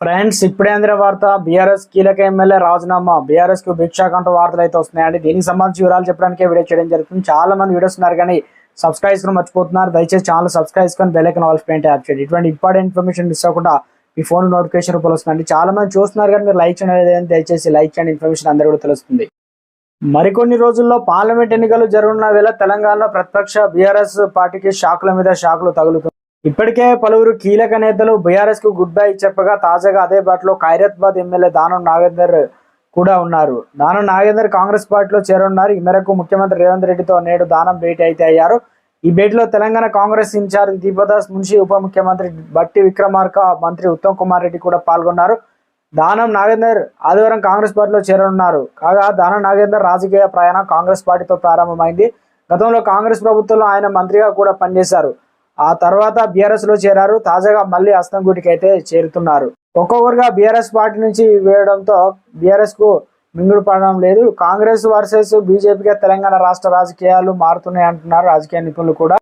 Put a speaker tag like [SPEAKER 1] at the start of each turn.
[SPEAKER 1] Friends ఇప్పుడే అందిన వార్త బీఆర్ఎస్ కీలక ఎమ్మెల్యే రాజీనామా. బీఆర్ఎస్కు భిక్షాక్ అంటూ వార్తలు అయితే వస్తున్నాయండి దీనికి సంబంధించి వివరాలు చెప్పడానికి వీడియో చేయడం జరుగుతుంది. చాలా మంది వీడియోస్ ఉన్నారు కానీ సబ్స్క్రైబ్ చేసుకుని మర్చిపోతున్నారు. దయచేసి ఛానల్ సబ్స్క్రైబ్ చేసుకొని బెల్లైకన్ ఆల్ పెయింట్ యాప్ చేయండి. ఇటువంటి ఇంపార్టెంట్ ఇన్ఫర్మేషన్ మిస్ అవ్వకుండా మీ ఫోన్ నోటిఫికేషన్ రూపంలో వస్తుందండి. చాలా మంది చూస్తున్నారు కానీ మీరు లైక్ చేయడం దయచేసి లైక్ చేయండి. ఇన్ఫర్మేషన్ అందరూ కూడా తెలుస్తుంది. మరికొన్ని రోజుల్లో పార్లమెంట్ ఎన్నికలు జరగనున్న వేళ తెలంగాణలో ప్రతిపక్ష బీఆర్ఎస్ పార్టీకి షాకుల మీద షాకులు తగులుతుంది ఇప్పటికే పలువురు కీలక నేతలు బీఆర్ఎస్కు గుడ్ బై చెప్పగా తాజాగా అదే బాటలో ఖైరత్బాద్ ఎమ్మెల్యే దానం నాగేందర్ కూడా ఉన్నారు. దానం నాగేందర్ కాంగ్రెస్ పార్టీలో చేరున్నారు ఈ మేరకు ముఖ్యమంత్రి రేవంత్ రెడ్డితో నేడు దానం భేటీ అయితే అయ్యారు. ఈ భేటీలో తెలంగాణ కాంగ్రెస్ ఇన్ఛార్జ్ దీపదాస్ మున్షి ఉప ముఖ్యమంత్రి బట్టి విక్రమార్క మంత్రి ఉత్తమ్ కుమార్ రెడ్డి కూడా పాల్గొన్నారు. దానం నాగేందర్ ఆదివారం కాంగ్రెస్ పార్టీలో చేరనున్నారు. కాగా దానం నాగేందర్ రాజకీయ ప్రయాణం కాంగ్రెస్ పార్టీతో ప్రారంభమైంది. గతంలో కాంగ్రెస్ ప్రభుత్వంలో ఆయన మంత్రిగా కూడా పనిచేశారు. ఆ తర్వాత బీఆర్ఎస్లో చేరారు. తాజాగా మళ్ళీ అస్తంగూటికి అయితే చేరుతున్నారు. ఒక్కొక్కరుగా బీఆర్ఎస్ పార్టీ నుంచి వేయడంతో బీఆర్ఎస్కు మింగుడు పడడం లేదు. కాంగ్రెస్ వర్సెస్ బీజేపీగా తెలంగాణ రాష్ట్ర రాజకీయాలు మారుతున్నాయి అంటున్నారు రాజకీయ నిపుణులు కూడా.